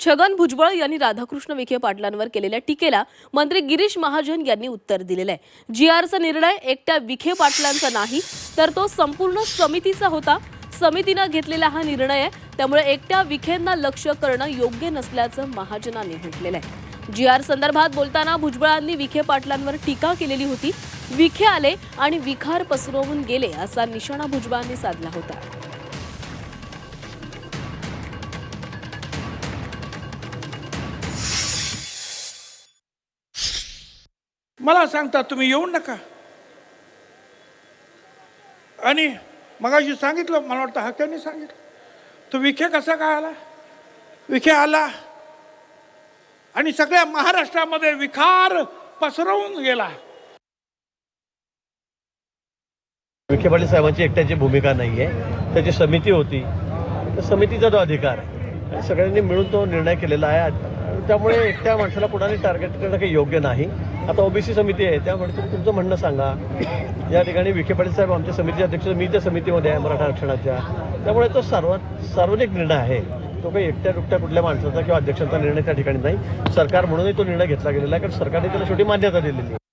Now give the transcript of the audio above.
छगन भुजबळ यांनी राधाकृष्ण विखे पाटलांवर केलेल्या टीकेला मंत्री गिरीश महाजन यांनी उत्तर दिलेलं आहे. जी आरचा निर्णय एकट्या विखे पाटलांचा नाही तर तो संपूर्ण समितीचा होता. समितीनं घेतलेला हा निर्णय आहे. त्यामुळे एकट्या विखेंना लक्ष करणं योग्य नसल्याचं महाजनांनी म्हटलेलं आहे. जी आर संदर्भात बोलताना भुजबळांनी विखे पाटलांवर टीका केलेली होती. विखे आले आणि विखार पसरवून गेले असा निशाणा भुजबळांनी साधला होता. मला सांगता तुम्ही येऊ नका. आणि मगाशी सांगितलं मला वाटतं हक्याने सांगितलं. तो विखे कसा काय आला? विखे आला आणि सगळ्या महाराष्ट्रामध्ये विखार पसरवून गेला. विखे पाटील साहेबांची एकट्याची भूमिका नाही आहे त्याची समिती होती. तर समितीचा तो अधिकार आहे. आणि सगळ्यांनी मिळून तो निर्णय केलेला आहे. त्यामुळे एकट्या माणसाला कुणाने टार्गेट करणं काही योग्य नाही. आता ओबीसी समिती आहे त्यामुळे तुम्ही तुमचं म्हणणं सांगा. या ठिकाणी विखे पाटील साहेब आमच्या समितीचे अध्यक्ष मी त्या समितीमध्ये आहे मराठा आरक्षणाच्या. त्यामुळे तो सर्व सार्वजनिक निर्णय आहे. तो काही एकट्या दुकट्या कुठल्या माणसाचा किंवा अध्यक्षांचा निर्णय त्या ठिकाणी नाही. सरकार म्हणूनही तो निर्णय घेतला गेलेला आहे कारण सरकारने त्याला शेवटी मान्यता दिलेली आहे.